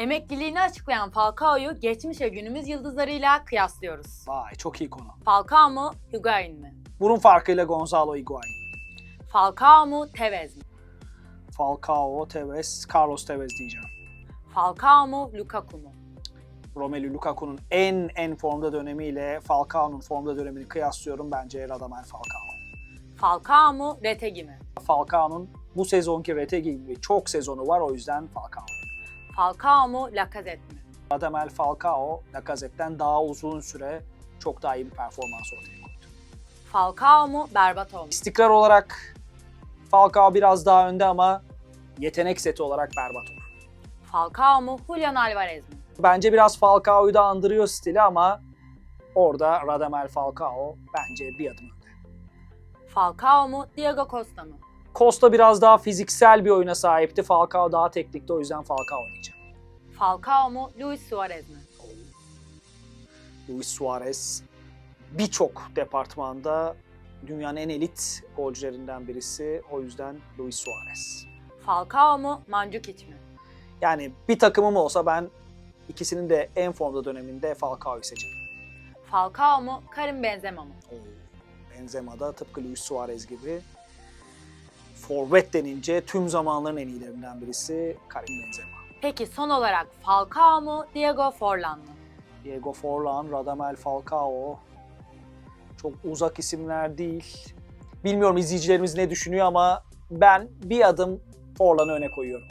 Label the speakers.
Speaker 1: Emekliliğini açıklayan Falcao'yu geçmiş ve günümüz yıldızlarıyla kıyaslıyoruz.
Speaker 2: Vay çok iyi konu.
Speaker 1: Falcao mu, Higuain mi?
Speaker 2: Bunun farkıyla Gonzalo Higuain.
Speaker 1: Falcao mu, Tevez mi?
Speaker 2: Falcao, Tevez, Carlos Tevez diyeceğim.
Speaker 1: Falcao mu, Lukaku mu?
Speaker 2: Romelu Lukaku'nun en en formda dönemiyle Falcao'nun formda dönemini kıyaslıyorum. Bence Radamel Falcao.
Speaker 1: Falcao mu, Retegi mi?
Speaker 2: Falcao'nun bu sezonki Retegi gibi çok sezonu var o yüzden Falcao.
Speaker 1: Falcao mu, Lacazette mi?
Speaker 2: Radamel Falcao, Lacazette'den daha uzun süre çok daha iyi bir performans ortaya koydu.
Speaker 1: Falcao mu, Berbatov mu?
Speaker 2: İstikrar olarak Falcao biraz daha önde ama yetenek seti olarak Berbatov.
Speaker 1: Falcao mu, Julian Alvarez mi?
Speaker 2: Bence biraz Falcao'yu da andırıyor stili ama orada Radamel Falcao bence bir adım önde.
Speaker 1: Falcao mu, Diego Costa mı?
Speaker 2: Costa biraz daha fiziksel bir oyuna sahipti. Falcao daha teknikti o yüzden Falcao diyeceğim.
Speaker 1: Falcao mu, Luis Suarez mi?
Speaker 2: Luis Suarez birçok departmanda dünyanın en elit golcülerinden birisi. O yüzden Luis Suarez.
Speaker 1: Falcao mu, Mandzukic mi?
Speaker 2: Yani bir takımım olsa ben ikisinin de en formda döneminde Falcao'yu seçerim.
Speaker 1: Falcao mu, Karim Benzema mı?
Speaker 2: Benzema da tıpkı Luis Suarez gibi forvet denince tüm zamanların en iyilerinden birisi Karim Benzema.
Speaker 1: Peki son olarak Falcao mu, Diego Forlan mı?
Speaker 2: Diego Forlan, Radamel Falcao çok uzak isimler değil. Bilmiyorum izleyicilerimiz ne düşünüyor ama ben bir adım Forlan'ı öne koyuyorum.